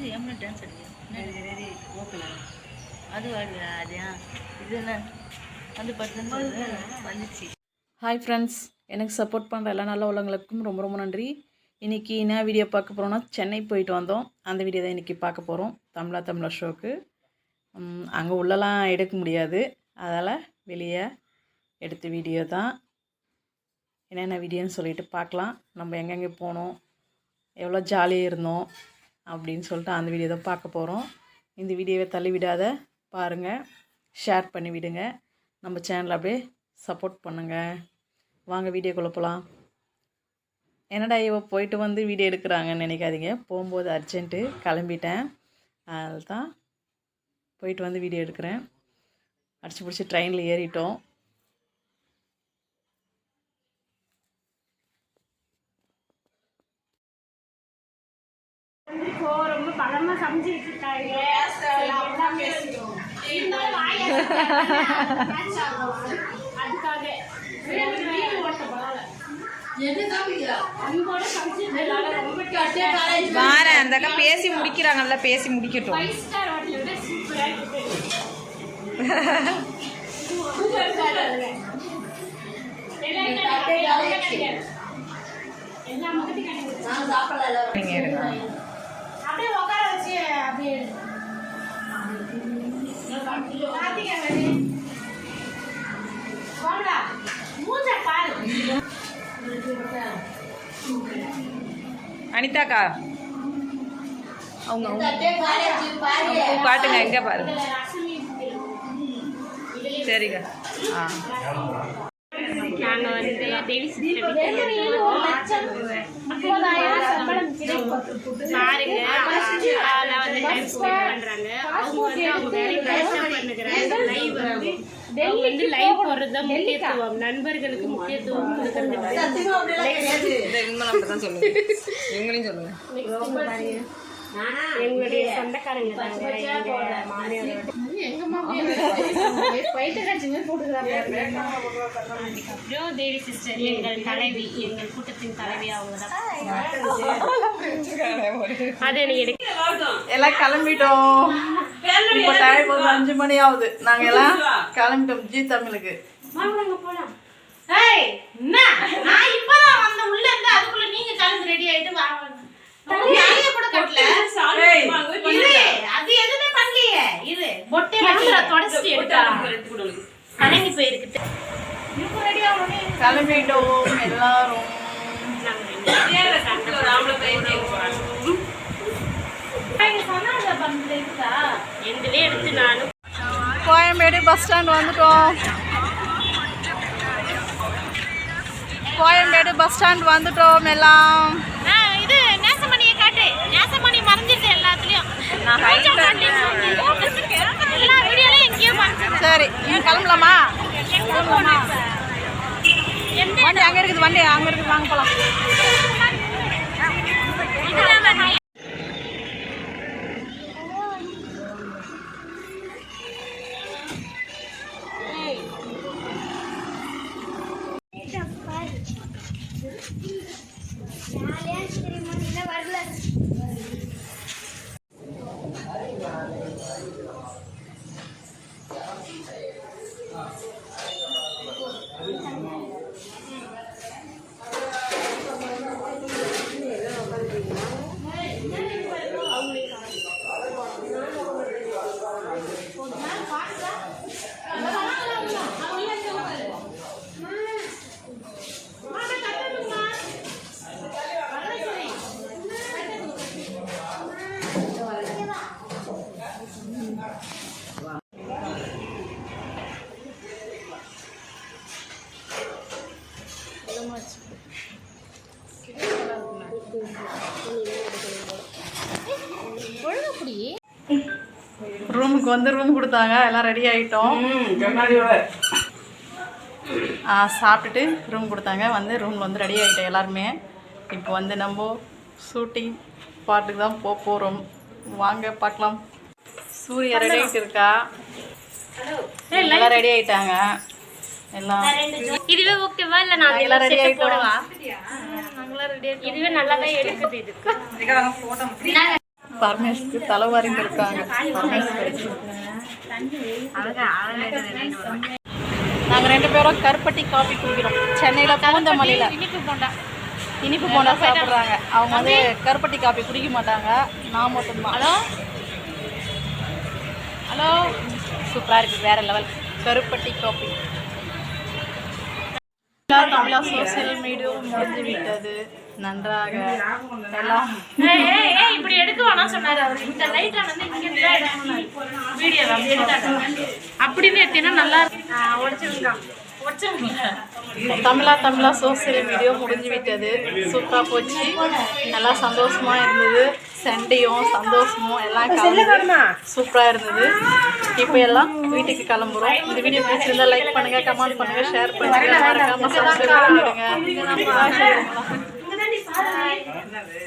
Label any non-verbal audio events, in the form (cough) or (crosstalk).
இது எம்னா டான்ஸ் அடிக்கிறேன் அது வாடுவா அதே இது என்ன? வந்து பத்து வந்துச்சு ஹாய் ஃப்ரெண்ட்ஸ் எனக்கு சப்போர்ட் பண்ணுற எல்லா நல்ல உள்ளவங்களுக்கும் ரொம்ப ரொம்ப நன்றி. இன்றைக்கி என்ன வீடியோ பார்க்க போகிறோன்னா சென்னை போயிட்டு வந்தோம். அந்த வீடியோ தான் இன்றைக்கி பார்க்க போகிறோம் தமிழா தமிழா ஷோக்கு அங்கே உள்ளலாம் எடுக்க முடியாது. அதால் வெளியே எடுத்த வீடியோ தான். என்னென்ன வீடியோன்னு சொல்லிட்டு பார்க்கலாம். நம்ம எங்கெங்கே போனோம்? எவ்வளோ ஜாலியாக இருந்தோம்? அப்படின்னு சொல்லிட்டு அந்த வீடியோ தான் பார்க்க போகிறோம் இந்த வீடியோவை தள்ளி விடாத பாருங்கள் ஷேர் பண்ணி விடுங்க. நம்ம சேனலை அப்படியே சப்போர்ட் பண்ணுங்கள் வாங்க வீடியோக்குள்ளே போகலாம் என்னடா இவ போயிட்டு வந்து வீடியோ எடுக்கிறாங்கன்னு நினைக்காதீங்க. போகும்போது அர்ஜென்ட்டு கிளம்பிட்டேன். அதில் தான் போயிட்டு வந்து வீடியோ எடுக்கிறேன். அடிச்சு பிடிச்சி ட்ரெயினில் ஏறிட்டோம். இப்போ ரொம்ப பலமா சமைச்சிட்டு இருக்காங்க (laughs) அதுக்காக. வாரேன் அந்த அக்கா பேசி முடிக்கிறாங்கல்ல பேசி முடிக்கட்டும். ஃபைவ் ஸ்டார் அனிதாக்கா. அவங்க காட்டுங்க எங்கே பாருங்க. சரிங்க ஆ. நாங்க வந்து கிடைக்கும். பாருங்க அதனால வந்து டைம் ஸ்பெண்ட் பண்றாங்க. அவங்க வந்து லைவ் வந்து அவங்க வந்து லைவ் போடுறது தான் முக்கியத்துவம் நண்பர்களுக்கு முக்கியத்துவம் கொடுக்கறது. சொல்லுங்க இவங்களையும் சொல்லுங்க. எங்களுடைய சொந்தக்காரங்க தேவி சிஸ்டர் எங்கள் தலைவி எங்கள் கூட்டத்தின் தலைவி அவங்க தான் அது எனக்கு எல்லாம் கிளம்பிட்டோம். இப்போ டைம் ஒரு அஞ்சு மணி ஆகுது. நாங்க எல்லாம் கிளம்பிட்டோம். ஜி தமிழுக்கு. போலாம். ஏய் என்ன நான் இப்பதான் வந்த உள்ள இருந்து அதுக்குள்ள நீங்க கிளம்பி ரெடி ஆயிட்டு வாங்க கலங்கி போயிருக்கு இப்போ ரெடி ஆகணும். கிளம்பிட்டோம் எல்லாரும். கோயம்பேடு பஸ் ஸ்டாண்ட் வந்துட்டோம். கோயம்பேடு பஸ் ஸ்டாண்ட் வந்துட்டோம் எல்லாம். சரி நீங்க கிளம்பலாமா? வண்டி அங்கே இருக்குது வண்டி அங்கே இருக்குது வாங்க போகலாம் ரூமுக்கு வந்து ரூம் கொடுத்தாங்க. எல்லாம் ரெடி ஆகிட்டோம் சாப்பிட்டுட்டு ரூம் கொடுத்தாங்க. வந்து ரூமில் வந்து ரெடி ஆகிட்டோம் எல்லாருமே. இப்போ வந்து நம்ம ஷூட்டிங் பாட்டுக்கு தான் போக போகிறோம் வாங்க பார்க்கலாம். சூர்யா ரெடி ஆகிட்டு இருக்கா எல்லாம் ரெடி ஆகிட்டாங்க எல்லாம். இதுவே ஓகேவா? இல்ல நான் எல்லாம் ரெடி ஆகிட்டோம் போடவா? இதுவே நல்லா தான் எடுக்குது இதுக்கு பரமேஷ்க்கு தலைவாரிங்க இருக்காங்க பரமேஸ்வரி நாங்கள் ரெண்டு பேரும் கருப்பட்டி காஃபி குடிக்கிறோம். சென்னையில் பூந்தமல்லியில். இனிப்பு போண்டா. இனிப்பு போண்டா சாப்பிட்றாங்க. அவங்க வந்து கருப்பட்டி காஃபி குடிக்க மாட்டாங்க. நான் மட்டும்தான். ஹலோ. சூப்பராக இருக்குது வேற லெவல் கருப்பட்டி காஃபி தமிழா சோசியல் மீடியா முடிஞ்சு விட்டது. நன்றாக. எல்லாம் இப்படி எடுக்க வேணாம் சொன்னாரு அவரு. இந்த லைட் வந்து இங்க வீடியோ எடுத்தாங்க அப்படின்னு எடுத்தீங்கன்னா நல்லா உடச்சிருங்க தமிழா தமிழா சோசியல் வீடியோ முடிஞ்சு விட்டது சூப்பராக போச்சு. நல்லா சந்தோஷமா இருந்தது. சண்டையும் சந்தோஷமும் எல்லாம் சூப்பராக இருந்தது. இப்போ எல்லாம் வீட்டுக்கு கிளம்புறோம். இந்த வீடியோ பிடிச்சிருந்தா லைக் பண்ணுங்க கமெண்ட் பண்ணுங்க ஷேர் பண்ணுங்க. மறக்காம சப்ஸ்கிரைப் பண்ணுங்க